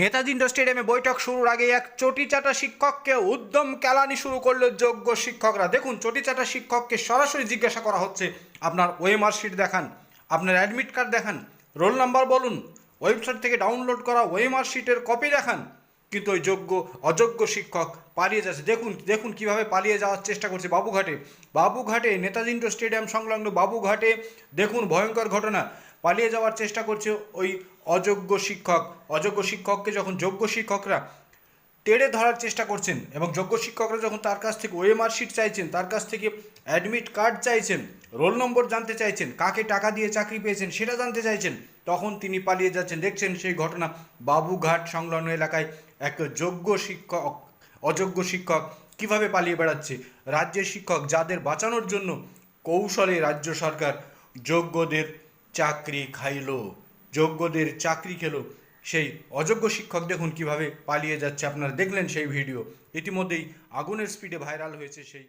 Netaji indoor স্টেডিয়ামে বৈঠক শুরুর আগে এক চটিচাটা শিক্ষককে উদ্যম কেলানি শুরু করল যোগ্য শিক্ষকরা। দেখুন, চটিচাটা শিক্ষককে সরাসরি জিজ্ঞাসা করা হচ্ছে, আপনার ওএমআর শিট দেখান, আপনার অ্যাডমিট কার্ড দেখান, রোল নাম্বার বলুন, ওয়েবসাইট থেকে ডাউনলোড করা ওএমআর শিটের কপি দেখান। কিন্তু ওই যোগ্য, অযোগ্য শিক্ষক পালিয়ে যাচ্ছে। দেখুন দেখুন কীভাবে পালিয়ে যাওয়ার চেষ্টা করছে বাবুঘাটে। বাবুঘাটে নেতাজি ইন্ডোর স্টেডিয়াম সংলগ্ন বাবুঘাটে দেখুন ভয়ঙ্কর ঘটনা। পালিয়ে যাওয়ার চেষ্টা করছে ওই অযোগ্য শিক্ষক। অযোগ্য শিক্ষককে যখন যোগ্য শিক্ষকরা টেড়ে ধরার চেষ্টা করছেন এবং যোগ্য শিক্ষকরা যখন তার কাছ থেকে ওএমআর শিট চাইছেন, তার কাছ থেকে অ্যাডমিট কার্ড চাইছেন রোল নম্বর জানতে চাইছেন, কাকে টাকা দিয়ে চাকরি পেয়েছেন সেটা জানতে চাইছেন, তখন তিনি পালিয়ে যাচ্ছেন। দেখছেন সেই ঘটনা বাবুঘাট সংলগ্ন এলাকায় এক যোগ্য শিক্ষক, অযোগ্য শিক্ষক কীভাবে পালিয়ে বেড়াচ্ছে? রাজ্যের শিক্ষক যাদের বাঁচানোর জন্য কৌশলে রাজ্য সরকার যোগ্যদের চাকরি খাইলো, যোগ্যদের চাকরি খেলো। সেই অযোগ্য শিক্ষক দেখুন কীভাবে পালিয়ে যাচ্ছে। আপনারা দেখলেন সেই ভিডিও। ইতিমধ্যেই আগুনের স্পিডে ভাইরাল হয়েছে সেই